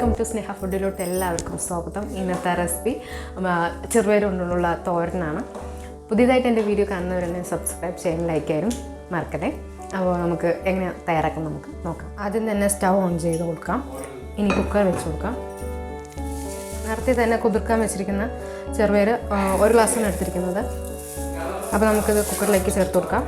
Welcome to സ്നേഹ ഫുഡിലോട്ട് എല്ലാവർക്കും സ്വാഗതം. ഇന്നത്തെ റെസിപ്പി ചെറുപയർ കൊണ്ടുള്ള തോരനാണ്. പുതിയതായിട്ട് എന്റെ വീഡിയോ കാണുന്നവരെന്നെ സബ്സ്ക്രൈബ് ചെയ്യാൻ ലൈക്ക് ചെയ്യാനും മറക്കട്ടെ അപ്പോൾ നമുക്ക് എങ്ങനെ തയ്യാറാക്കാം നമുക്ക് നോക്കാം. ആദ്യം തന്നെ സ്റ്റൗ ഓൺ ചെയ്ത് കൊടുക്കാം. ഇനി കുക്കർ വെച്ച് കൊടുക്കാം. നേരത്തെ തന്നെ കുതിർക്കാൻ വെച്ചിരിക്കുന്ന ചെറുപയർ ഒരു ഗ്ലാസ്സാണ് എടുത്തിരിക്കുന്നത്. അപ്പോൾ നമുക്കിത് കുക്കറിലേക്ക് ചേർത്ത് കൊടുക്കാം.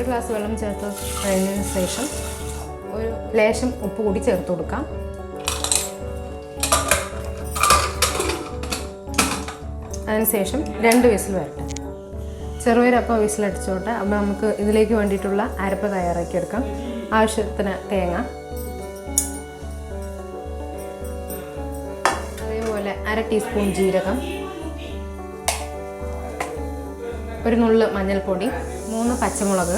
ഒരു ഗ്ലാസ് വെള്ളം ചേർത്ത് കഴിഞ്ഞതിന് ശേഷം ഒരു ലേശം ഉപ്പ് കൂടി ചേർത്ത് കൊടുക്കാം. അതിനുശേഷം രണ്ട് വിസിൽ വരട്ടെ. ചെറുപയരപ്പം വിസിലടിച്ചോട്ടെ. അപ്പോൾ നമുക്ക് ഇതിലേക്ക് വേണ്ടിയിട്ടുള്ള അരപ്പ് തയ്യാറാക്കി എടുക്കാം. ആവശ്യത്തിന് തേങ്ങ. അതേപോലെ അര ടീസ്പൂൺ ജീരകം. ഒരു നുള്ള് മഞ്ഞൾപ്പൊടി. മൂന്ന് പച്ചമുളക്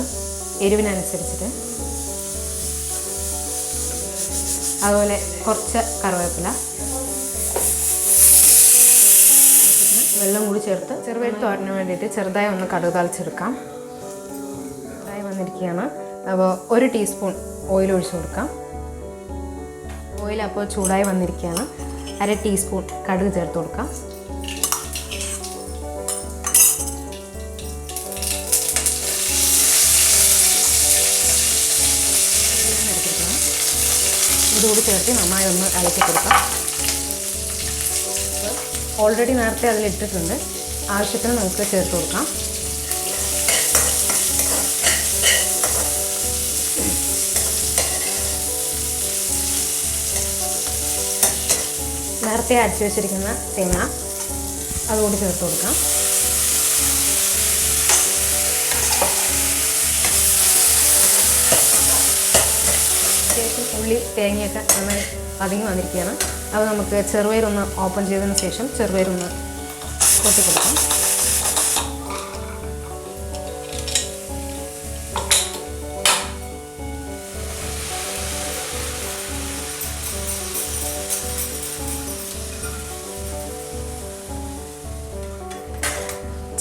എരിവിനനുസരിച്ചിട്ട്. അതുപോലെ കുറച്ച് കറിവേപ്പില. വെള്ളം കൂടി ചേർത്ത് ചെറുപയർ തോരന് വേണ്ടിയിട്ട് ചെറുതായി ഒന്ന് കടുക് തളിച്ചെടുക്കാം. ചെറുതായി വന്നിരിക്കുകയാണ്. അപ്പോൾ ഒരു ടീസ്പൂൺ ഓയിൽ ഒഴിച്ചു കൊടുക്കാം. ഓയിൽ അപ്പോൾ ചൂടായി വന്നിരിക്കുകയാണ്. അര ടീസ്പൂൺ കടുക് ചേർത്ത് കൊടുക്കാം. ഇതുകൂടി ചേർത്ത് നന്നായി ഒന്ന് ഇളക്കി കൊടുക്കാം. ഓൾറെഡി നേരത്തെ അതിലിട്ടിട്ടുണ്ട്. ആവശ്യത്തിന് നമുക്ക് ചേർത്ത് കൊടുക്കാം. നേരത്തെ അരച്ചു വെച്ചിരിക്കുന്ന തേങ്ങ അതുകൂടി ചേർത്ത് കൊടുക്കാം. ഉള്ളി തേങ്ങയൊക്കെ നന്നായി പതുങ്ങി വന്നിരിക്കുകയാണ്. അപ്പോൾ നമുക്ക് ചെറുപയറൊന്ന് ഓപ്പൺ ചെയ്തതിന് ശേഷം ചെറുപയറൊന്ന് കൊട്ടി കൊടുക്കാം.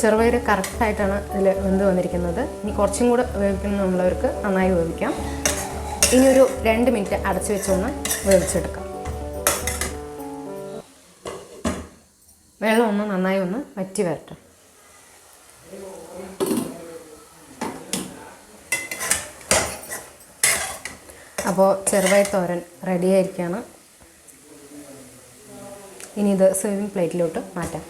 ചെറുപയർ കറക്റ്റായിട്ടാണ് ഇതിൽ വെന്ത് വന്നിരിക്കുന്നത്. ഇനി കുറച്ചും കൂടെ വേവിക്കണമെന്നുള്ളവർക്ക് നന്നായി വേവിക്കാം. ഇനി ഒരു രണ്ട് മിനിറ്റ് അടച്ചു വെച്ചൊന്ന് വേവിച്ചെടുക്കാം. വെള്ളം ഒന്ന് നന്നായി ഒന്ന് വറ്റി വരട്ടെ. അപ്പോൾ ചെറുപയർ തോരൻ റെഡി ആയിരിക്കുകയാണ് ഇനി ഇത് സെർവിങ് പ്ലേറ്റിലോട്ട് മാറ്റാം.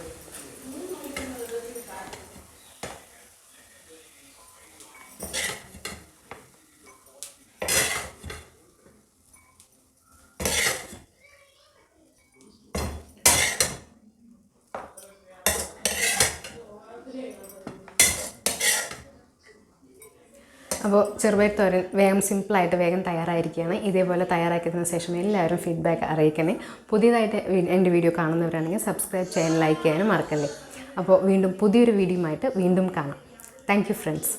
അപ്പോൾ ചെറുപയർ തോരൻ വേഗം സിമ്പിളായിട്ട് വേഗം തയ്യാറായിരിക്കുകയാണ്. ഇതേപോലെ തയ്യാറാക്കിയതിന് ശേഷം എല്ലാവരും ഫീഡ്ബാക്ക് അറിയിക്കണേ. പുതിയതായിട്ട് എന്റെ വീഡിയോ കാണുന്നവരാണെങ്കിൽ സബ്സ്ക്രൈബ് ചെയ്യാൻ ലൈക്ക് ചെയ്യാനും മറക്കല്ലേ. അപ്പോൾ വീണ്ടും പുതിയൊരു വീഡിയോയുമായിട്ട് വീണ്ടും കാണാം. Thank friends